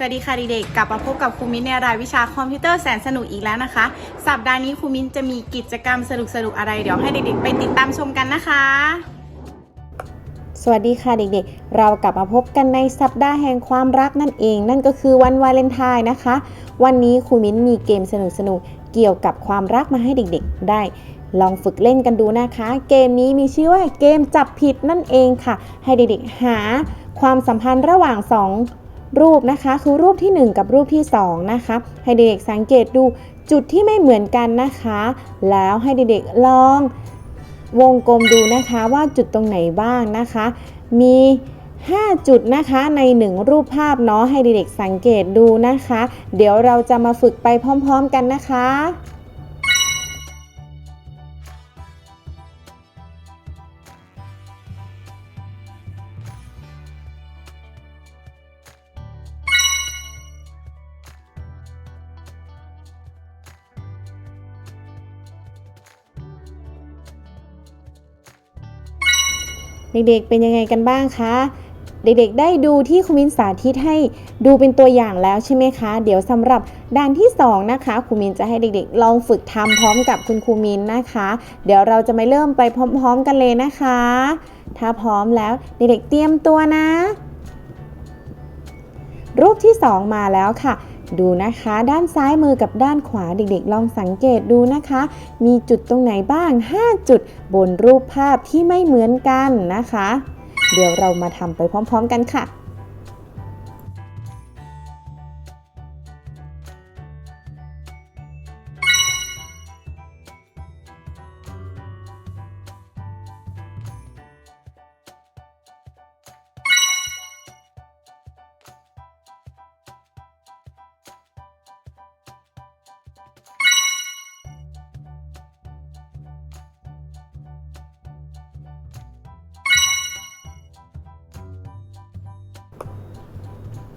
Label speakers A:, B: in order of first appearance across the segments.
A: สวัสดีค่ะเด็กๆกลับมาพบกับครูมิ้นในรายวิชาคอมพิวเตอร์แสนสนุกอีกแล้วนะคะ สัปดาห์นี้ครูมิ้นจะมีกิจกรรมสนุกๆอะไร เดี๋ยวให้เด็กๆไปติดตามชมกันนะคะ
B: สวัสดีค่ะเด็กๆ เรากลับมาพบกันในสัปดาห์แห่งความรักนั่นเอง นั่นก็คือวันวาเลนไทน์นะคะ วันนี้ครูมิ้นมีเกมสนุกๆเกี่ยวกับความรักมาให้เด็กๆ ได้ลองฝึกเล่นกันดูนะคะ เกมนี้มีชื่อว่าเกมจับผิดนั่นเองค่ะ ให้เด็กๆหาความสัมพันธ์ระหว่างสอง รูปนะคะ คือรูปที่ 1 กับรูปที่ 2 นะคะ ให้เด็กสังเกตดูจุดที่ไม่เหมือนกันนะคะ แล้วให้เด็กๆลองวงกลมดูนะคะว่าจุดตรงไหนบ้างนะคะ มี 5 จุดนะคะใน 1 รูปภาพเนาะให้เด็กๆสังเกตดูนะคะ เดี๋ยวเราจะมาฝึกไปพร้อม ๆ กันนะคะ เด็กๆเป็นยังไงกันบ้างคะ เด็กๆได้ดูที่คุณมินสาธิตให้ดูเป็นตัวอย่างแล้วใช่ไหมคะ เดี๋ยวสำหรับด่านที่สองนะคะครูมินจะให้เด็กๆ ลองฝึกทำพร้อมกับคุณครูมินนะคะ เดี๋ยวเราจะมาเริ่มไปพร้อม ๆ กันเลยนะคะ ถ้าพร้อมแล้วเด็กๆเตรียมตัวนะ รูปที่สองมาแล้วค่ะ ดูนะคะ ด้านซ้ายมือกับด้านขวาเด็กๆ ลองสังเกตดูนะคะ มีจุดตรงไหนบ้าง 5 จุดบนรูปภาพที่ไม่เหมือนกันนะคะ เดี๋ยวเรามาทำไปพร้อม ๆ กันค่ะ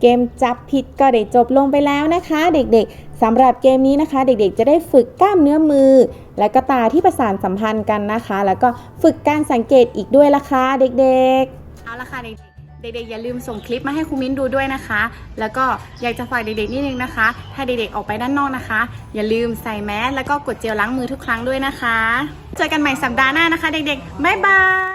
B: เกมจับผิดก็ได้จบลงไปแล้วนะคะ เด็กๆสำหรับเกมนี้นะคะ เด็กๆ จะได้ฝึกกล้ามเนื้อมือ และก็ตาที่ประสานสัมพันธ์กันนะคะ แล้วก็ฝึกการสังเกตอีกด้วยล่ะคะเด็กๆ
A: เอาละค่ะเด็กๆเด็กๆอย่าลืมส่งคลิปมาให้ครูมิ้นดูด้วยนะคะ แล้วก็อยากจะฝากเด็กๆนิดนึงนะคะ ถ้าเด็กๆออกไปด้านนอกนะคะ อย่าลืมใส่แมสแล้วก็กดเจลล้างมือทุกครั้งด้วยนะคะ เจอกันใหม่สัปดาห์หน้านะคะ เด็กๆบ๊ายบาย